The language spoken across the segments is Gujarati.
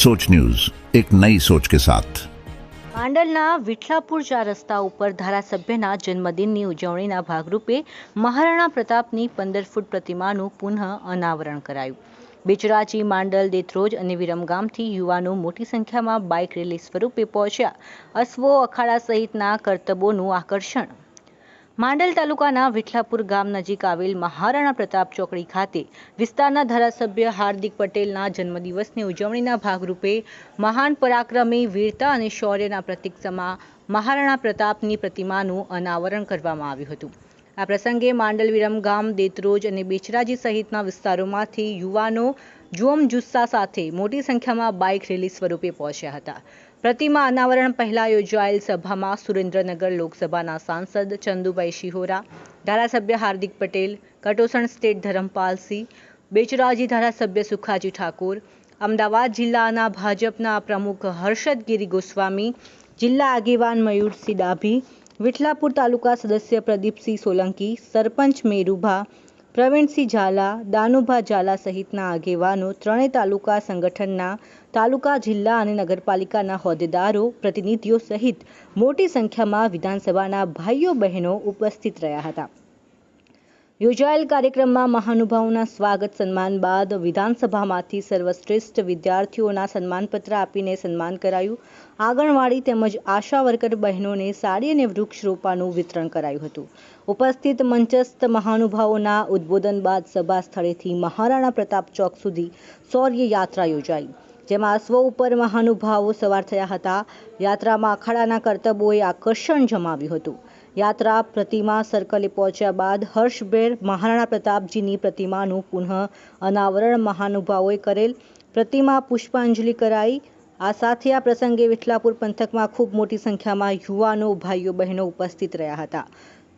सोच न्यूज एक नई सोच के साथ માંડલના વિઠલાપુર ચાર રસ્તા ઉપર ધારાસભ્યના જન્મદિનની ઉજવણીના ભાગરૂપે મહારાણા પ્રતાપની પંદર ફૂટ પ્રતિમાનું પુનઃ અનાવરણ કરાયું બેચરાજી માંડલ દેત્રોજ અને વિરમગામથી યુવાનો મોટી સંખ્યામાં બાઇક રેલી સ્વરૂપે પહોંચ્યા અશ્વો અખાડા સહિતના કરતબોનું આકર્ષણ માંડલ તાલુકાના વિઠલાપુર ગામ નજીક આવેલ મહારાણા પ્રતાપ ચોકડી ખાતે વિસ્તારના ધારાસભ્ય હાર્દિક પટેલના જન્મદિવસની ઉજવણીના ભાગરૂપે મહાન પરાક્રમી વીરતા અને શૌર્યના પ્રતીક સમા મહારાણા પ્રતાપની પ્રતિમાનું અનાવરણ કરવામાં આવ્યું હતું. આ પ્રસંગે માંડલ વિરમ ગામ, દેતરોજ અને બેચરાજી સહિતના વિસ્તારોમાંથી યુવાનો જોમ જુસ્સા સાથે મોટી સંખ્યામાં બાઇક રેલી સ્વરૂપે પહોંચ્યા હતા. પ્રતિમા અનાવરણ પહેલા યોજાયેલ સભામાં સુરેન્દ્રનગર લોકસભાના સાંસદ ચંદુભાઈ શિહોરા, ધારાસભ્ય હાર્દિક પટેલ, કટોસણ સ્ટેટ ધરમપાલસિંહ બેચરાજી ધારાસભ્ય સુખાજી ઠાકોર, અમદાવાદ જિલ્લાના ભાજપના પ્રમુખ હર્ષદ ગિરી ગોસ્વામી, જિલ્લા આગેવાન મયુરસિંહ ડાભી વિઠલાપુર તાલુકા સદસ્ય પ્રદીપસિંહ સોલંકી, સરપંચ મેરુભા પ્રવીણસિંહ ઝાલા, દાનુભા ઝાલા સહિતના આગેવાનો ત્રણેય તાલુકા સંગઠનના, તાલુકા, જિલ્લા અને નગરપાલિકાના હોદ્દેદારો, પ્રતિનિધિઓ સહિત મોટી સંખ્યામાં વિધાનસભાના ભાઈઓ બહેનો ઉપસ્થિત રહ્યા હતા. યોજાયેલ કાર્યક્રમમાં મહાનુભાવોના સ્વાગત, સન્માન બાદ વિધાનસભામાંથી સર્વશ્રેષ્ઠ વિદ્યાર્થીઓના સન્માનપત્ર આપીને સન્માન કરાયું. આંગણવાડી તેમજ આશા વર્કર બહેનોને સાડી અને વૃક્ષ રોપાનું વિતરણ કરાયું હતું. ઉપસ્થિત મંચસ્થ મહાનુભાવોના ઉદ્બોધન બાદ સભા સ્થળેથી મહારાણા પ્રતાપ ચોક સુધી શૌર્ય યાત્રા યોજાઈ. જેમાં સ્વ ઉપર મહાનુભાવો સવાર થયા હતા. યાત્રામાં અખાડાના કરતબોએ આકર્ષણ જમાવ્યું હતું. યાત્રા પ્રતિમા સર્કલે પહોંચ્યા બાદ હર્ષભેર મહારાણા પ્રતાપજીની પ્રતિમાનું પુનઃ અનાવરણ મહાનુભાવોએ કરેલ પ્રતિમા પુષ્પાંજલિ કરાઈ. આ સાથે આ પ્રસંગે વિઠલાપુર પંથકમાં ખૂબ મોટી સંખ્યામાં યુવાનો, ભાઈઓ, બહેનો ઉપસ્થિત રહ્યા હતા.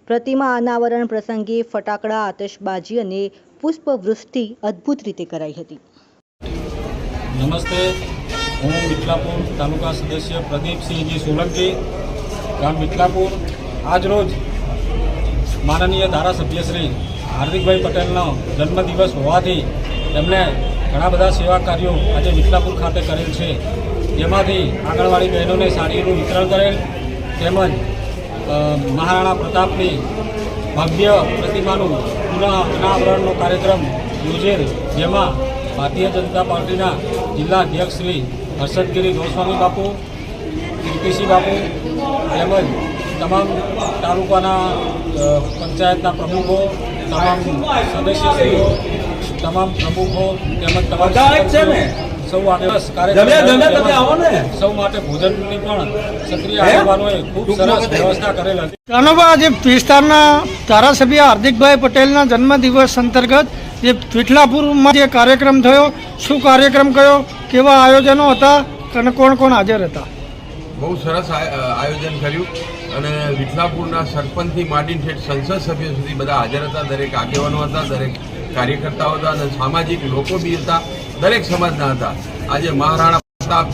પ્રતિમા અનાવરણ પ્રસંગે ફટાકડા, આતશબાજી અને પુષ્પવૃષ્ટિ અદ્ભુત રીતે કરાઈ હતી. નમસ્તે. હું વિઠલાપુર તાલુકા સદસ્ય પ્રદીપસિંહજી સોલંકી, ગામ વિઠલાપુર આજરોજ માનનીય ધારાસભ્ય શ્રી હાર્દિકભાઈ પટેલનો જન્મદિવસ હોવાથી એમને ઘણા બધા સેવા કાર્યો આજે વિઠલાપુર ખાતે કરેલ છે. જેમાંથી આંગણવાડી બહેનોને સાડીનું વિતરણ કરેલ તેમજ મહારાણા પ્રતાપની ભવ્ય પ્રતિમાનું પુનઃ અનાવરણનો કાર્યક્રમ યોજેલ, જેમાં ભારતીય જનતા પાર્ટીના જિલ્લા અધ્યક્ષ શ્રી હર્ષદગીરી ગોસ્વામી બાપુ, કીર્તિસિંહ બાપુ તેમજ તમામ તાલુકાના પંચાયતના પ્રમુખો તમામ સદસ્યશ્રીઓ તમામ પ્રમુખો તેમજ તમામ સૌ આગળ કાર્યક્રમ સૌ માટે ભોજનની પણ સક્રિય આગેવાનોએ ખૂબ સરસ વ્યવસ્થા કરેલ હતી. જાનોબા આજે વિસ્તારના ધારાસભ્ય હાર્દિકભાઈ પટેલના જન્મદિવસ અંતર્ગત જે વિઠલાપુરમાં જે કાર્યક્રમ થયો શું કાર્યક્રમ કયો કેવા આયોજનો હતા અને કોણ કોણ હાજર હતા? બહુ સરસ આયોજન કર્યું અને વિઠલાપુરના સરપંચથી માંડીને છેઠ સંસદ સભ્યો સુધી બધા હાજર હતા, દરેક આગેવાનો હતા, દરેક કાર્યકર્તાઓ હતા અને સામાજિક લોકો બી હતા, દરેક સમાજના હતા. આજે મહારાણા પ્રતાપ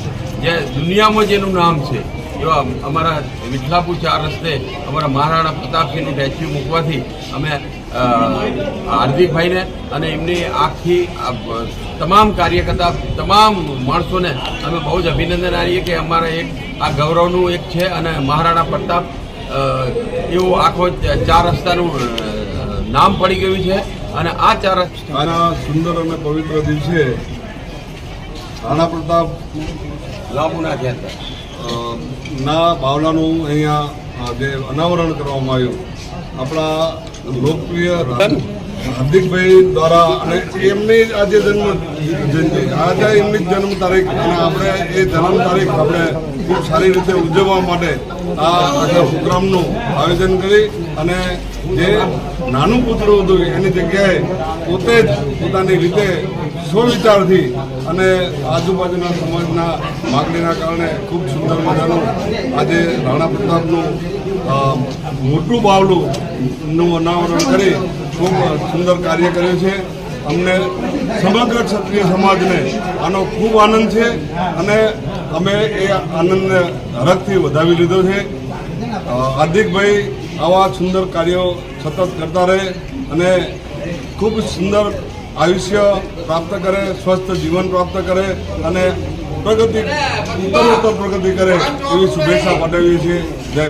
જે દુનિયામાં જેનું નામ છે. એવા અમારા વિઠલાપુર ચાર રસ્તે અમારા મહારાણા પ્રતાપસિંહનું સ્ટેચ્યુ મૂકવાથી અમે હાર્દિકભાઈને અને એમની આખી તમામ કાર્યકર્તા તમામ માણસોને અમે બહુ જ અભિનંદન આપીએ કે અમારા એક આ ગૌરવનું એક છે અને મહારાણા પ્રતાપ એવું આખો ચાર રસ્તાનું નામ પડી ગયું છે અને આ ચાર રસ્તા આના સુંદર અને પવિત્ર દિવસે રાણા પ્રતાપ લાંબુ નાખ્યા હતા ના બાવલાનું અહીંયા જે અનાવરણ કરવામાં આવ્યું, આપણા લોકપ્રિય હાર્દિકભાઈ દ્વારા અને એમની આજે જન્મ જયંતિ આજે એમની જન્મ તારીખ અને આપણે એ જન્મ તારીખ આપણે ખૂબ સારી રીતે ઉજવવા માટે આ આખા પ્રોગ્રામનું આયોજન કરી અને જે નાનું પુત્ર હતું એની જગ્યાએ પોતે જ પોતાની રીતે સ્વવિચારથી અને આજુબાજુના સમાજના માગણીના કારણે ખૂબ સુંદર મજાનું આજે રાણા પ્રતાપનું મોટું બાવલું નું અનાવરણ કરી ખૂબ સુંદર કાર્ય કર્યું છે. અમને સમગ્ર ક્ષત્રિય સમાજને આનો ખૂબ આનંદ છે અને અમે એ આનંદને હરખથી વધાવી લીધો છે. હાર્દિકભાઈ આવા સુંદર કાર્યો સતત કરતા રહે અને ખૂબ સુંદર આયુષ્ય પ્રાપ્ત કરે, સ્વસ્થ જીવન પ્રાપ્ત કરે અને પ્રગતિ ઉત્તરોત્તર પ્રગતિ કરે એવી શુભેચ્છા પાઠવીએ છીએ. જય